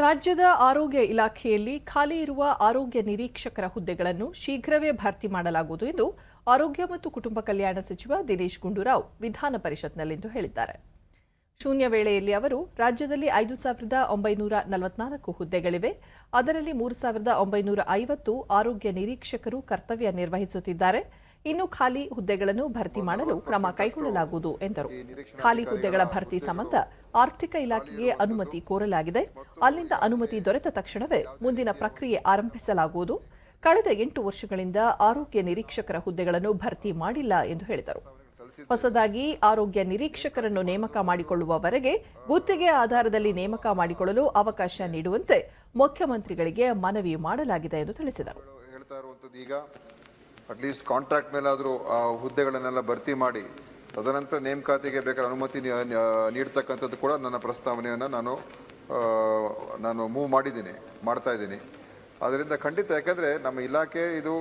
ರಾಜ್ಯದ ಆರೋಗ್ಯ ಇಲಾಖೆಯಲ್ಲಿ ಖಾಲಿ ಇರುವ ಆರೋಗ್ಯ ನಿರೀಕ್ಷಕರ ಹುದ್ದೆಗಳನ್ನು ಶೀಘ್ರವೇ ಭರ್ತಿ ಮಾಡಲಾಗುವುದು ಎಂದು ಆರೋಗ್ಯ ಮತ್ತು ಕುಟುಂಬ ಕಲ್ಯಾಣ ಸಚಿವ ದಿನೇಶ್ ಗುಂಡೂರಾವ್ ವಿಧಾನ ಪರಿಷತ್ನಲ್ಲಿಂದು ಹೇಳಿದ್ದಾರೆ. ಶೂನ್ಯ ವೇಳೆಯಲ್ಲಿ ಅವರು ರಾಜ್ಯದಲ್ಲಿ ಐದು ಸಾವಿರದ ಒಂಬೈನೂರ ನಲವತ್ನಾಲ್ಕು ಹುದ್ದೆಗಳಿವೆ. ಅದರಲ್ಲಿ ಮೂರು ಸಾವಿರದ ಒಂಬೈನೂರ ಐವತ್ತು ಆರೋಗ್ಯ ನಿರೀಕ್ಷಕರು ಕರ್ತವ್ಯ ನಿರ್ವಹಿಸುತ್ತಿದ್ದಾರೆ. ಇನ್ನು ಖಾಲಿ ಹುದ್ದೆಗಳನ್ನು ಭರ್ತಿ ಮಾಡಲು ಕ್ರಮ ಕೈಗೊಳ್ಳಲಾಗುವುದು ಎಂದರು. ಖಾಲಿ ಹುದ್ದೆಗಳ ಭರ್ತಿ ಸಂಬಂಧ ಆರ್ಥಿಕ ಇಲಾಖೆಗೆ ಅನುಮತಿ ಕೋರಲಾಗಿದೆ. ಅಲ್ಲಿಂದ ಅನುಮತಿ ದೊರೆತ ತಕ್ಷಣವೇ ಮುಂದಿನ ಪ್ರಕ್ರಿಯೆ ಆರಂಭಿಸಲಾಗುವುದು. ಕಳೆದ ಎಂಟು ವರ್ಷಗಳಿಂದ ಆರೋಗ್ಯ ನಿರೀಕ್ಷಕರ ಹುದ್ದೆಗಳನ್ನು ಭರ್ತಿ ಮಾಡಿಲ್ಲ ಎಂದು ಹೇಳಿದರು. ಹೊಸದಾಗಿ ಆರೋಗ್ಯ ನಿರೀಕ್ಷಕರನ್ನು ನೇಮಕ ಮಾಡಿಕೊಳ್ಳುವವರೆಗೆ ಗುತ್ತಿಗೆ ಆಧಾರದಲ್ಲಿ ನೇಮಕ ಮಾಡಿಕೊಳ್ಳಲು ಅವಕಾಶ ನೀಡುವಂತೆ ಮುಖ್ಯಮಂತ್ರಿಗಳಿಗೆ ಮನವಿ ಮಾಡಲಾಗಿದೆ ಎಂದು ತಿಳಿಸಿದರು. ಅಟ್ಲೀಸ್ಟ್ ಕಾಂಟ್ರಾಕ್ಟ್ ಮೇಲಾದರೂ ಆ ಹುದ್ದೆಗಳನ್ನೆಲ್ಲ ಭರ್ತಿ ಮಾಡಿ, ತದನಂತರ ನೇಮಕಾತಿಗೆ ಬೇಕಾದ ಅನುಮತಿ ನೀಡ್ತಕ್ಕಂಥದ್ದು ಕೂಡ ನನ್ನ ಪ್ರಸ್ತಾವನೆಯನ್ನು ನಾನು ನಾನು ಮೂವ್ ಮಾಡಿದ್ದೀನಿ, ಮಾಡ್ತಾ ಇದ್ದೀನಿ. ಅದರಿಂದ ಖಂಡಿತ ಯಾಕೆಂದರೆ ನಮ್ಮ ಇಲಾಖೆ ಇದು